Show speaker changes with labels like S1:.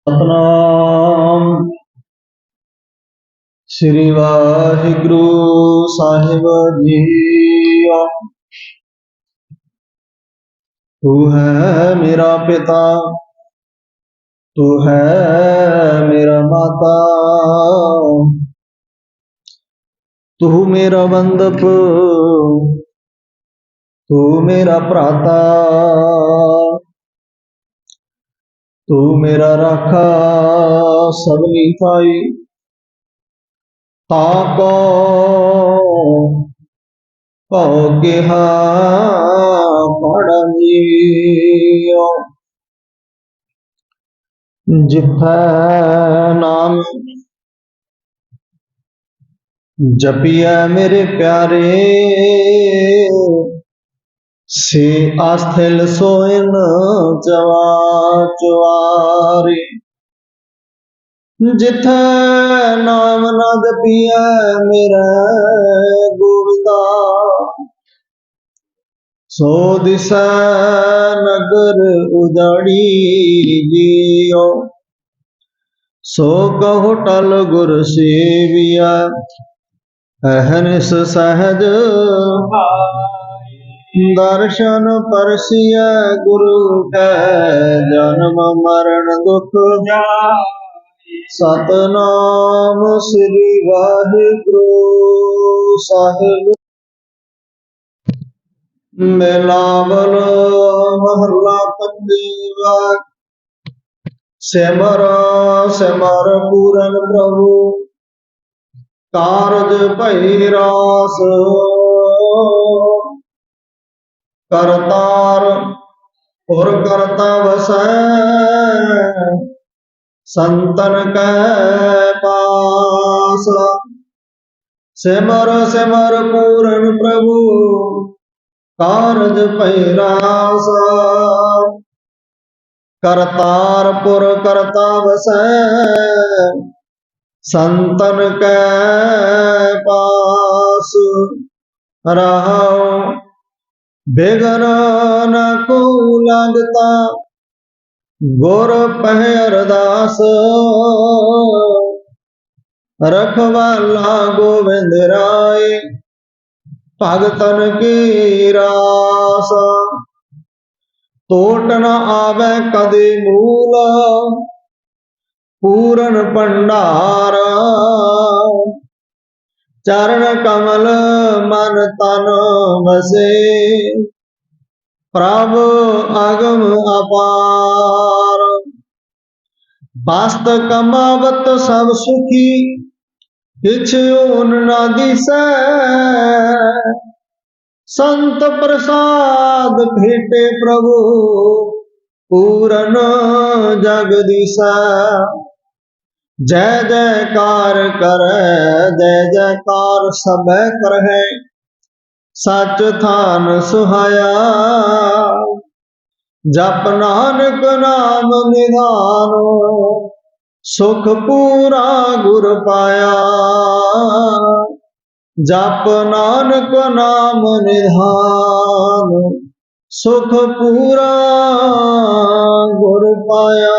S1: ਸਤਨਾਮ। ਸ੍ਰੀ ਵਾਹਿਗੁਰੂ ਸਾਹਿਬ ਜੀ ਤੂੰ ਹੈ ਮੇਰਾ ਪਿਤਾ, ਤੂੰ ਹੈ ਮੇਰਾ ਮਾਤਾ। ਤੂੰ ਮੇਰਾ ਬੰਦਪ ਤੂੰ ਮੇਰਾ ਭਰਾਤਾ। ਤੂੰ ਮੇਰਾ ਰਾਖਾ ਸਭਨੀ ਥਾਈ ਤਾ ਕੋ ਕਉ ਕਿਹਾ ਪੜੀਓ ਜਿਥੈ ਨਾਮ ਜਪੀਐ ਮੇਰੇ ਪਿਆਰੇ ਸੇ ਆਸਥਿਲ ਸੋਇਨ ਜਵਾ ਚੁਆਰੇ ਜਿਥੈ ਨਾਮ ਨਾ ਜਪੀਐ ਮੇਰਾ ਗੋਵਿੰਦਾ ਸੋ ਦਿਸ਼ਾ ਨਗਰ ਉਜਾੜੀ ਜੀਓ। ਸੋ ਕਹੋ ਟਲ ਗੁਰ ਸੇਵੀਆ ਅਹਨਿਸ ਸਹਜ। ਦਰਸ਼ਨ ਪਰਸੀਐ ਗੁਰੂ ਕੈ, ਜਨਮ ਮਰਨ ਦੁਖ ਸਤਨਾਮ ਸ੍ਰੀ ਵਾਹਿਗੁਰੂ ਸਾਹਿਬ। ਮਿਲਾਵਲ ਮਹਲਾ ਪੰਜਵਾ। ਸਿਮਰ ਸਿਮਰ ਪੂਰਨ ਪ੍ਰਭੂ। ਕਾਰਜ ਭਈ ਰਾਸ। ਕਰਤਾਰ ਪੁਰ ਕਰਤਾ ਵਸੈ ਸੰਤਨ ਕੈ ਪਾਸ। ਸਿਮਰ ਸਿਮਰ ਪੂਰਨ ਪ੍ਰਭੂ, ਕਾਰਜ ਭਈ ਰਾਸ ਕਰਤਾਰ, ਪੁਰ ਕਰਤਾ ਵਸੈ ਸੰਤਨ ਕੈ ਪਾਸ। ਰਹਾਉ ਬਿਗਨ ਨ ਕੋ ਲੰਗਤਾ ਗੁਰ ਪਹਿ ਅਰਦਾਸ। ਰਖਵਾਲਾ ਗੋਵਿੰਦ ਰਾਏ ਭਗਤਨ ਕੀ ਰਾਸ। ਟੋਟ ਨ ਆਵੇ ਕਦੇ ਮੂਲ, ਪੂਰਨ ਭੰਡਾਰਾ। ਚਰਨ ਕਮਲ ਮਨ ਤਨ ਵਸੇ, ਪ੍ਰਭ ਆਗਮ ਅਪਾਰ। ਬਸਤ ਕਮਾਵਤ ਸਭ ਸੁਖੀ ਕਿਛ ਓਨ ਨਾ ਦਿਸੈ। ਸੰਤ ਪ੍ਰਸਾਦ ਭੇਟੇ ਪ੍ਰਭੂ, ਪੂਰਨ ਜਗਦੀਸਾ ਜੈ ਜੈਕਾਰ ਕਰੈ, ਜੈ ਜੈਕਾਰ ਸਭੈ ਕਰਹਿ, ਸਚ ਥਾਨ ਸੁਹਾਇਆ। ਜਪ ਨਾਨਕ ਨਾਮ ਨਿਧਾਨ, ਸੁਖ ਪੂਰਾ ਗੁਰ ਪਾਇਆ। ਜਪ ਨਾਨਕ ਨਾਮ ਨਿਧਾਨ, ਸੁਖ ਪੂਰਾ ਗੁਰ ਪਾਇਆ।